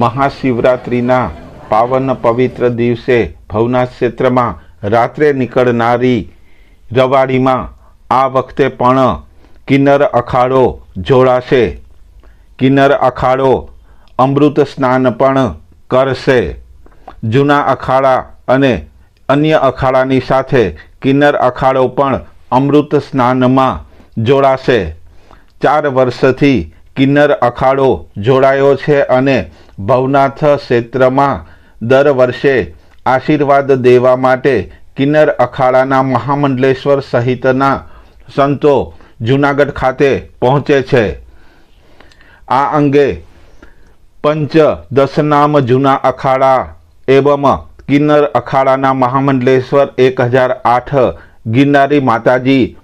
મહાશિવરાત્રિના પાવન પવિત્ર દિવસે ભવનાથ ક્ષેત્રમાં રાત્રે નીકળનારી રવાડીમાં આ વખતે પણ કિન્નર અખાડો જોડાશે. કિન્નર અખાડો અમૃત સ્નાન પણ કરશે. જૂના અખાડા અને અન્ય અખાડાની સાથે કિન્નર અખાડો પણ અમૃત સ્નાનમાં જોડાશે. ચાર વર્ષથી કિન્નર અખાડો જોડાયો છે અને ભવનાથ ક્ષેત્રમાં દર વર્ષે આશીર્વાદ દેવા માટે કિન્નર અખાડાના મહામંડલેશ્વર સહિતના સંતો જૂનાગઢ ખાતે પહોંચે છે. આ અંગે પંચ દશનામ જૂના અખાડા એવમ કિન્નર અખાડાના મહામંડલેશ્વર એક હજાર આઠ ગિરનારી માતાજી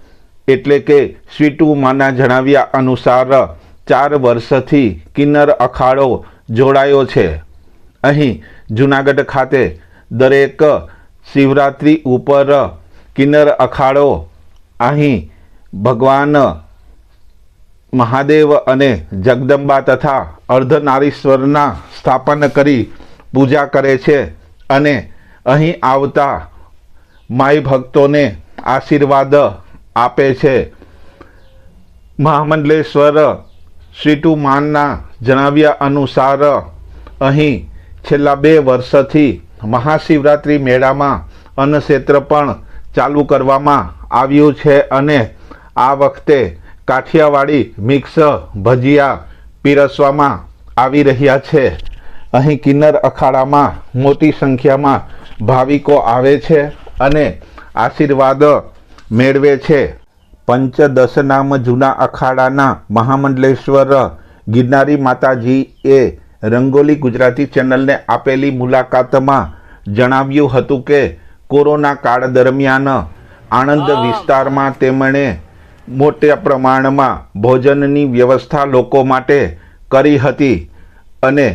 એટલે કે સ્વીટુ માના જણાવ્યા અનુસાર ચાર વર્ષથી કિન્નર અખાડો જોડાયો છે. અહીં જૂનાગઢ ખાતે દરેક શિવરાત્રિ ઉપર કિન્નર અખાડો, અહીં ભગવાન મહાદેવ અને જગદંબા તથા અર્ધનારીશ્વરના સ્થાપન કરી પૂજા કરે છે અને અહીં આવતા માઈ ભક્તોને આશીર્વાદ આપે છે. મહામંડલેશ્વર શ્રીટુ માનના જણાવ્યા અનુસાર, અહીં છેલ્લા બે વર્ષથી મહાશિવરાત્રિ મેળામાં અન્નક્ષેત્ર પણ ચાલુ કરવામાં આવ્યું છે અને આ વખતે કાઠિયાવાડી મિક્સ ભજીયા પીરસવામાં આવી રહ્યા છે. અહીં કિન્નર અખાડામાં મોટી સંખ્યામાં ભાવિકો આવે છે અને આશીર્વાદ મેળવે છે. પંચદશનામ જૂના અખાડાના મહામંડલેશ્વર ગિરનારી માતાજીએ રંગોલી ગુજરાતી ચેનલને આપેલી મુલાકાતમાં જણાવ્યું હતું કે કોરોના કાળ દરમિયાન આણંદ વિસ્તારમાં તેમણે મોટા પ્રમાણમાં ભોજનની વ્યવસ્થા લોકો માટે કરી હતી અને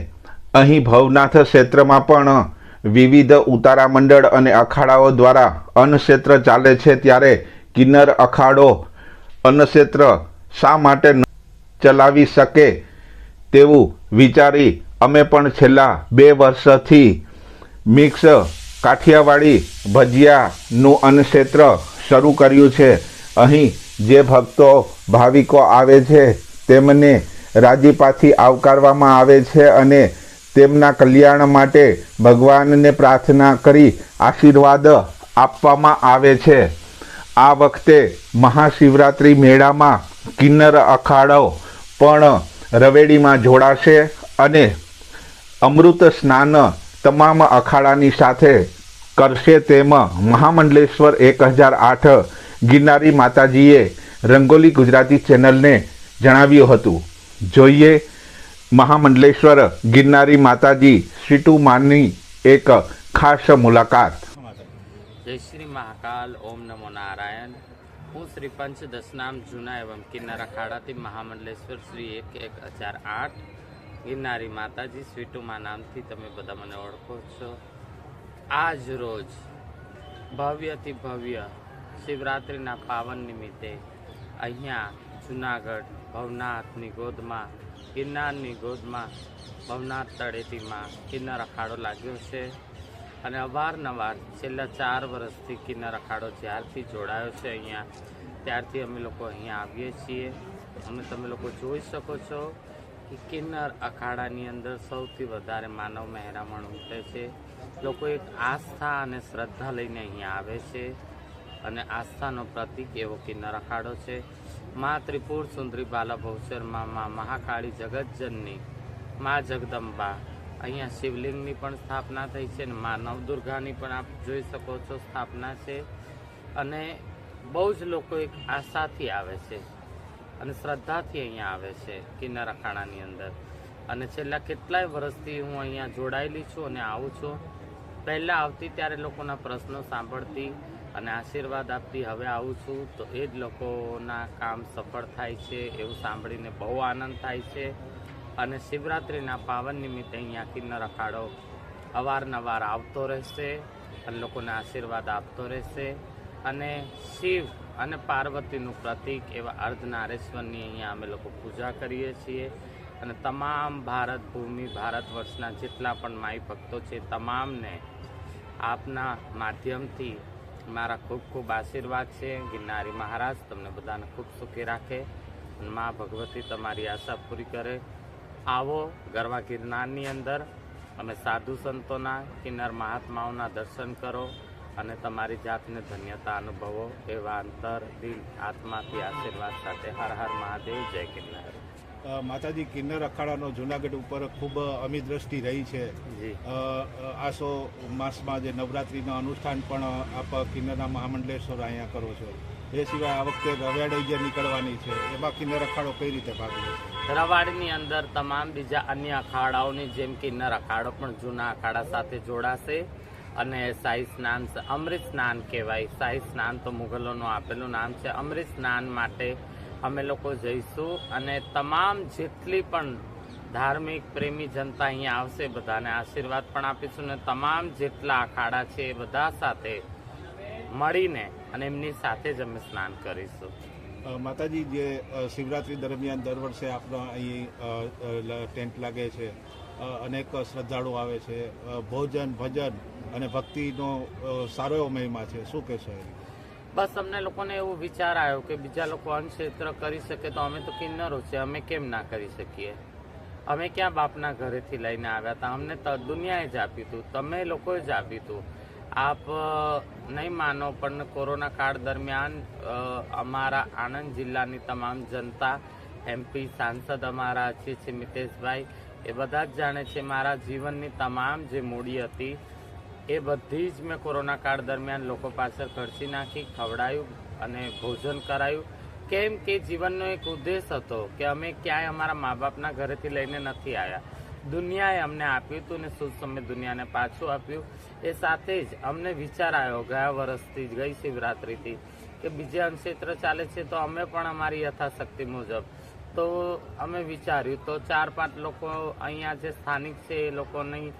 અહીં ભવનાથ ક્ષેત્રમાં પણ વિવિધ ઉતારા મંડળ અને અખાડાઓ દ્વારા અન્નક્ષેત્ર ચાલે છે ત્યારે કિન્નર અખાડો અન્નક્ષેત્ર શા માટે ચલાવી શકે તેવું વિચારી અમે પણ છેલ્લા બે વર્ષથી મિક્સ કાઠિયાવાડી ભજીયાનું અન્નક્ષેત્ર શરૂ કર્યું છે. અહીં જે ભક્તો ભાવિકો આવે છે તેમને રાજીપાથી આવકારવામાં આવે છે અને તેમના કલ્યાણ માટે ભગવાનને પ્રાર્થના કરી આશીર્વાદ આપવામાં આવે છે. આ વખતે મહાશિવરાત્રિ મેળામાં કિન્નર અખાડો પણ રવેડીમાં જોડાશે અને અમૃત સ્નાન તમામ અખાડાની સાથે કરશે તેમ મહામંડલેશ્વર એક હજાર આઠ ગિરનારી માતાજીએ રંગોલી ગુજરાતી ચેનલને જણાવ્યું હતું. જોઈએ મહામંડલેશ્વર ગિરનારી માતાજી સીટુ માની એક ખાસ મુલાકાત. જય શ્રી મહાકાલ, ઓમ નમો નારાયણ. હું શ્રી પંચ દશનામ જૂના એવમ કિન્નર અખાડાથી મહામંડલેશ્વર શ્રી એક એક હજાર આઠ. ગિરનારી માતાજી સ્વીટુમા નામથી તમે બધા મને ઓળખો છો. આજ રોજ ભવ્યથી ભવ્ય શિવરાત્રિના પાવન નિમિત્તે અહીંયા જુનાગઢ ભવનાથની ગોદમાં, ગિરનારની ગોદમાં, ભવનાથ તળેટીમાં કિન્નર અખાડો લાગ્યો છે. અને અવારનવાર છેલ્લા ચાર વર્ષથી કિન્નર અખાડો જ્યારથી જોડાયો છે અહીંયા, ત્યારથી અમે લોકો અહીંયા આવીએ છીએ. અને તમે લોકો જોઈ શકો છો કે કિન્નર અખાડાની અંદર સૌથી વધારે માનવ મહેરામણ ઉમટે છે. લોકો એક આસ્થા અને શ્રદ્ધા લઈને અહીંયા આવે છે અને આસ્થાનો પ્રતીક એવો કિન્નર અખાડો છે. મા ત્રિપુર સુંદરી બાલા ભવસરમાં મા મહાકાળી જગતજનની મા જગદંબા અહીંયા શિવલિંગની પણ સ્થાપના થઈ છે અને મા નવદુર્ગાની પણ આપ જોઈ શકો છો સ્થાપના છે. અને બહુ જ લોકો એક આશાથી આવે છે અને શ્રદ્ધાથી અહીંયા આવે છે કિન્નર અખાડાની અંદર. અને છેલ્લા કેટલાય વર્ષથી હું અહીંયા જોડાયેલી છું અને આવું છું. પહેલાં આવતી ત્યારે લોકોના પ્રશ્નો સાંભળતી અને આશીર્વાદ આપતી, હવે આવું છું તો એ જ લોકોના કામ સફળ થાય છે એવું સાંભળીને બહુ આનંદ થાય છે. અને શિવરાત્રિના પાવન નિમિત્તે અહીંયા કિન્નર અખાડો અવારનવાર આવતો રહેશે અને લોકોને આશીર્વાદ આપતો રહેશે. અને શિવ અને પાર્વતીનું પ્રતીક એવા અર્ધનારેશ્વરની અહીંયા અમે લોકો પૂજા કરીએ છીએ. અને તમામ ભારત ભૂમિ, ભારત વર્ષના જેટલા પણ માઈ ભક્તો છે, તમામને આપના માધ્યમથી મારા ખૂબ ખૂબ આશીર્વાદ છે. ગિરનારી મહારાજ તમને બધાને ખૂબ સુખી રાખે. મા ભગવતી તમારી આશા પૂરી કરે. આવો ગરવા ગિરનારની અંદર અમે સાધુ સંતોના કિન્નર મહાત્માઓના દર્શન કરો અને તમારી જાતને ધન્યતા અનુભવો એવા અંતર દિલ આત્માથી આશીર્વાદ સાથે હર હર મહાદેવ જય કિન્નર. માતાજી કિન્નર અખાડાનો જુનાગઢ ઉપર ખૂબ અમી દ્રષ્ટિ રહી છે. આસો માસમાં જે નવરાત્રિનું અનુષ્ઠાન પણ આપ કિન્નરના મહામંડલેશ્વર અહીંયા કરો છો. એ સિવાય આ વખતે રવાડી જે નીકળવાની છે. એમાં કિન્નર અખાડો કઈ રીતે ભાગ લેશે રવાડની અંદર તમામ બીજા અન્ય અખાડાઓની જેમ કિન્નર અખાડો પણ જૂના અખાડા સાથે જોડાશે અને શાહી સ્નાન અમૃત સ્નાન કહેવાય. શાહી સ્નાન તો મુઘલોનું આપેલું નામ છે. અમૃત સ્નાન માટે અમે લોકો જઈશું અને તમામ જેટલી પણ ધાર્મિક પ્રેમી જનતા અહીંયા આવશે, બધાને આશીર્વાદ પણ આપીશું ને તમામ જેટલા અખાડા છે એ બધા સાથે મળીને અને એમની સાથે જ અમે સ્નાન કરીશું. માતાજી જે શિવરાત્રી દરમિયાન દર વર્ષે આપણો અહીં ટેન્ટ લાગે છે. અનેક શ્રદ્ધાળુ આવે છે. ભોજન ભજન અને ભક્તિનો સારો એવો મહિમા છે. શું કહેશો એ બસ અમને લોકોને એવો વિચાર આવ્યો કે બીજા લોકો અન્ન ક્ષેત્ર કરી શકે તો અમે તો કિન્નરો છે અમે કેમ ના કરી શકીએ? અમે ક્યાં બાપના ઘરેથી લઈને આવ્યા હતા અમને તો દુનિયાએ જ આપ્યું હતું તમે લોકોએ જ આપ્યું હતું આપ નહીં માનો, પણ કોરોના કાળ દરમિયાન અમારા આણંદ જિલ્લાની તમામ જનતા એમપી સાંસદ અમારા છે છે, મિતેશભાઈ, એ બધા જ જાણે છે મારા જીવનની તમામ જે મૂડી હતી, એ બધી જ મેં કોરોના કાળ દરમિયાન લોકો પાછળ ખર્ચી નાખી, ખવડાયું અને ભોજન કરાયું. કેમ કે જીવનનો એક ઉદ્દેશ હતો કે અમે ક્યાંય અમારા મા બાપના ઘરેથી લઈને નથી આવ્યા દુનિયાએ અમને આપ્યું હતું ને શું સમય દુનિયાને પાછું આપ્યું. એ સાથે જ અમને વિચાર આવ્યો ગયા વર્ષથી જ ગઈ શિવરાત્રિથી કે બીજે ક્ષેત્ર ચાલે છે તો અમે પણ અમારી યથાશક્તિ મુજબ. તો અમે વિચાર્યું તો ચાર પાંચ લોકો અહીંયા જે સ્થાનિક છે એ લોકોની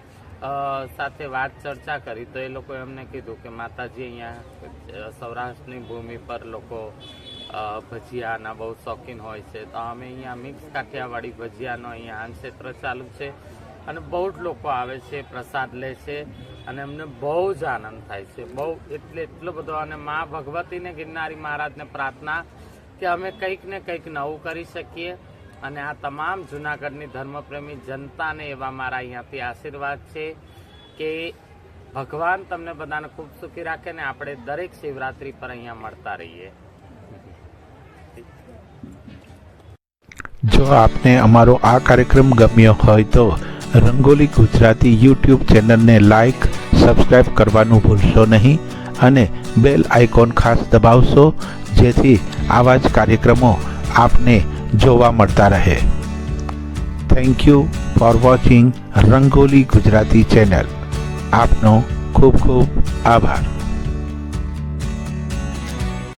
સાથે વાત ચર્ચા કરી તો એ લોકોએ અમને કીધું કે માતાજી અહીંયા સૌરાષ્ટ્રની ભૂમિ પર લોકો ભજીયાના બહુ શોખીન હોય છે. તો અમે અહીંયા મિક્સ કાઠિયાવાડી ભજીયાનો અહીંયા ક્ષેત્ર ચાલુ છે અને બહુ જ લોકો આવે છે, પ્રસાદ લે છે અને અમને બહુ જ આનંદ થાય છે. બહુ એટલે એટલો બધો અને મા ભગવતીને ગિરનારી મહારાજને પ્રાર્થના કે અમે કંઈક ને કંઈક નવું કરી શકીએ અને આ તમામ જૂનાગઢની ધર્મપ્રેમી જનતાને એવા મારા અહીંયાથી આશીર્વાદ છે કે ભગવાન તમને બધાને ખૂબ સુખી રાખે ને આપણે દરેક શિવરાત્રી પર અહીંયા મળતા રહીએ. જો આપને અમારો આ કાર્યક્રમ ગમ્યો હોય તો રંગોલી ગુજરાતી યુટ્યુબ ચેનલને લાઇક સબસ્ક્રાઈબ કરવાનું ભૂલશો નહીં અને બેલ આઇકોન ખાસ દબાવશો, જેથી આવા જ કાર્યક્રમો આપને જોવા મળતા રહે. Thank you for watching Rangoli Gujarati channel. આપનો ખૂબ ખૂબ આભાર.